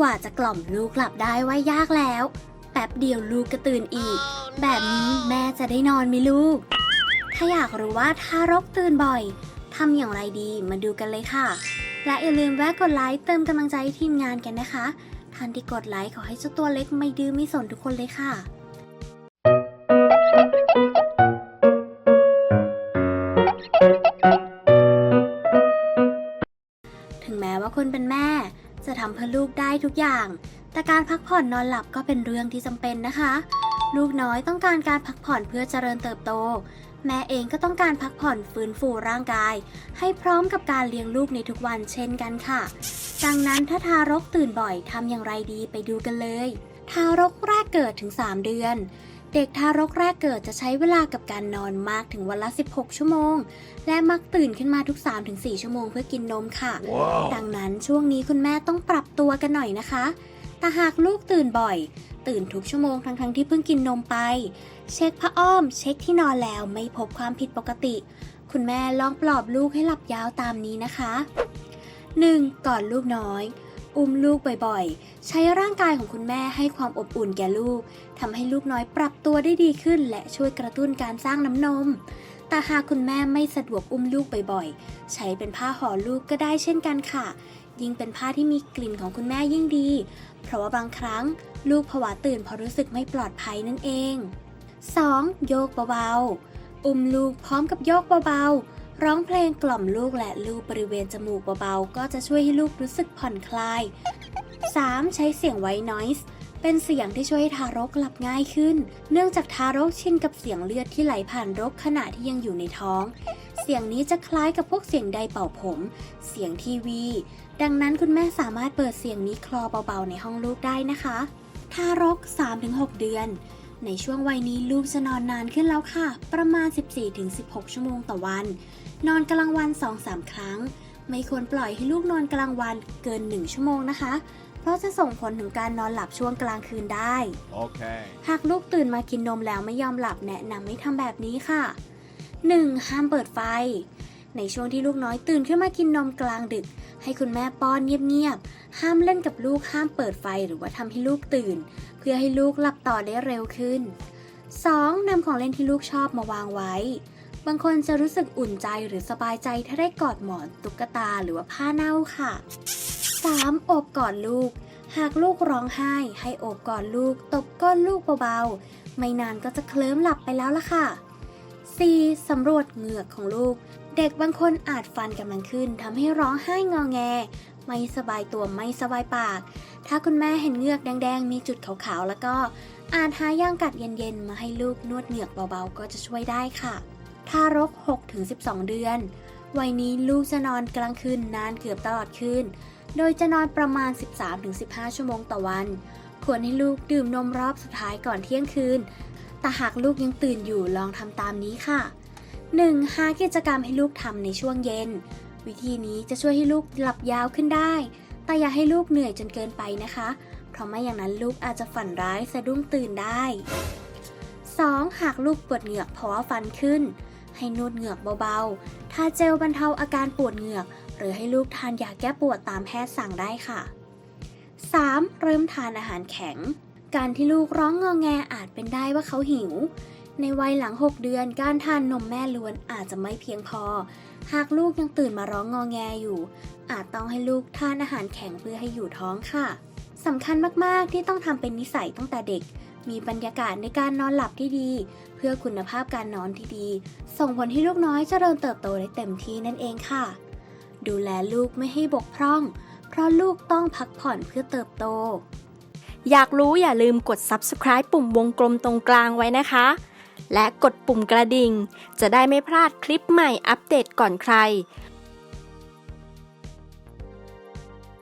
กว่าจะกล่อมลูกหลับได้ว่ายากแล้ว แป๊บเดียวลูกก็ตื่นอีก แบบนี้แม่จะได้นอนไหมลูก ถ้าอยากรู้ว่าทารกตื่นบ่อยทำอย่างไรดีมาดูกันเลยค่ะ และอย่าลืมแวะกดไลค์เติมกำลังใจทีมงานกันนะคะท่านที่กดไลค์ขอให้เจ้าตัวเล็กไม่ดื้อไม่สนทุกคนเลยค่ะถึงแม้ว่าคนเป็นแม่ จะทำเพื่อลูกได้ทุกอย่าง แต่การพักผ่อนนอนหลับก็เป็นเรื่องที่จำเป็นนะคะ ลูกน้อยต้องการการพักผ่อนเพื่อเจริญเติบโต แม่เองก็ต้องการพักผ่อนฟื้นฟูร่างกาย ให้พร้อมกับการเลี้ยงลูกในทุกวันเช่นกันค่ะ ดังนั้นถ้าทารกตื่นบ่อยทำอย่างไรดีไปดูกันเลย ทารกแรกเกิดถึง 3 เดือน เด็กทารกแรกเกิดจะใช้เวลากับการนอนมากถึงวันละ 16 ชั่วโมง และมักตื่นขึ้นมาทุก 3-4 ชั่วโมงเพื่อกินนมค่ะดังนั้นช่วงนี้คุณแม่ต้องปรับตัวกันหน่อยนะคะ แต่หากลูกตื่นบ่อย ตื่นทุกชั่วโมงทั้งทั้งๆที่เพิ่งกินนมไป เช็คผ้าอ้อม เช็คที่นอนแล้วไม่พบความผิดปกติ คุณแม่ลองปลอบลูกให้หลับยาวตามนี้นะคะ 1. ก่อนลูกน้อย อุ้มลูกบ่อยๆ ใช้ร่างกายของคุณแม่ให้ความอบอุ่นแก่ลูกทำให้ลูกน้อยปรับตัวได้ดีขึ้น และช่วยกระตุ้นการสร้างน้ำนม แต่หากคุณแม่ไม่สะดวกอุ้มลูกบ่อยๆ ใช้เป็นผ้าห่อลูกก็ได้เช่นกันค่ะ ยิ่งเป็นผ้าที่มีกลิ่นของคุณแม่ยิ่งดี เพราะว่าบางครั้งลูกผวาตื่นเพราะรู้สึกไม่ปลอดภัยนั่นเอง 2. โยกเบาๆ อุ้มลูกพร้อมกับโยกเบาๆ ร้องเพลงกล่อมลูกและลูบบริเวณจมูกเบาๆ ก็จะช่วยให้ลูกรู้สึกผ่อนคลาย 3. ใช้เสียงไว n น i ส์เป็นเสียงที่ช่วยให้ทารกหลับง่ายขึ้น เนื่องจากทารกชินกับเสียงเลือดที่ไหลผ่านรกขณะที่ยังอยู่ในท้อง เสียงนี้จะคล้ายกับพวกเสียงไดเป่าผม เสียงทีวี ดังนั้นคุณแม่สามารถเปิดเสียงนี้คลอเบาๆในห้องลูกได้นะคะ ทารก 3-6 เดือน ในช่วงวัยนี้ลูกจะนอนนานขึ้นแล้วค่ะ ประมาณ 14-16 ชั่วโมงต่อวัน นอนกลางวัน 2-3 ครั้ง ไม่ควรปล่อยให้ลูกนอนกลางวันเกิน 1 ชั่วโมงนะคะ เพราะจะส่งผลถึงการนอนหลับช่วงกลางคืนได้ Okay. หากลูกตื่นมากินนมแล้วไม่ยอมหลับแนะนำให้ทำแบบนี้ค่ะ 1. ห้ามเปิดไฟ ในช่วงที่ลูกน้อยตื่นขึ้นมากินนมกลางดึก ให้คุณแม่ป้อนเงียบๆ ห้ามเล่นกับลูกห้ามเปิดไฟหรือว่าทำให้ลูกตื่น เพื่อให้ลูกหลับต่อได้เร็วขึ้น 2. นำของเล่นที่ลูกชอบมาวางไว้ บางคนจะรู้สึกอุ่นใจหรือสบายใจถ้าได้กอดหมอนตุ๊กตาหรือว่าผ้าเน่าค่ะ 3. อบกอดลูก หากลูกร้องไห้ ให้อบกอดลูก ตบก้นลูกเบาๆ ไม่นานก็จะเคลิ้มหลับไปแล้วล่ะค่ะ 4. สำรวจเหงือกของลูก เด็กบางคนอาจฟันกำลังขึ้นทำให้ร้องไห้งอแง ไม่สบายตัวไม่สบายปาก ถ้าคุณแม่เห็นเงือกแดง ๆ มีจุดขาวๆ แล้วก็อาจหาย่างกัดเย็นๆ มาให้ลูกนวดเหงือกเบาๆ ก็จะช่วยได้ค่ะ ทารก 6-12 เดือน วัยนี้ลูกจะนอนกลางคืนนานเกือบตลอดคืน โดยจะนอนประมาณ 13-15 ชั่วโมงต่อวัน ควรให้ลูกดื่มนมรอบสุดท้ายก่อนเที่ยงคืน แต่หากลูกยังตื่นอยู่ลองทำตามนี้ค่ะ 1. หากิจกรรมให้ลูกทำในช่วงเย็น วิธีนี้จะช่วยให้ลูกหลับยาวขึ้นได้ แต่อย่าให้ลูกเหนื่อยจนเกินไปนะคะ เพราะไม่อย่างนั้นลูกอาจจะฝันร้ายสะดุ้งตื่นได้ 2. หากลูกปวดเหงือกเพราะว่าฟันขึ้น ให้นวดเหงือกเบาๆ ทาเจลบรรเทาอาการปวดเหงือก หรือให้ลูกทานยาแก้ปวดตามแพทย์สั่งได้ค่ะ 3. เริ่มทานอาหารแข็ง การที่ลูกร้องงอแงอาจเป็นได้ว่าเขาหิว ในวัยหลัง 6 เดือนการทานนมแม่ล้วนอาจจะไม่เพียงพอ หากลูกยังตื่นมาร้องงอแงอยู่ อาจต้องให้ลูกทานอาหารแข็งเพื่อให้อยู่ท้องค่ะสำคัญมากๆที่ต้องทำเป็นนิสัยตั้งแต่เด็ก มีบรรยากาศในการนอนหลับที่ดี เพื่อคุณภาพการนอนที่ดี ส่งผลให้ลูกน้อยเจริญเติบโตได้เต็มที่นั่นเองค่ะ ดูแลลูกไม่ให้บกพร่อง เพราะลูกต้องพักผ่อนเพื่อเติบโต อยากรู้อย่าลืมกด subscribe ปุ่มวงกลมตรงกลางไว้นะคะ และกดปุ่มกระดิ่ง จะได้ไม่พลาดคลิปใหม่อัปเดตก่อนใคร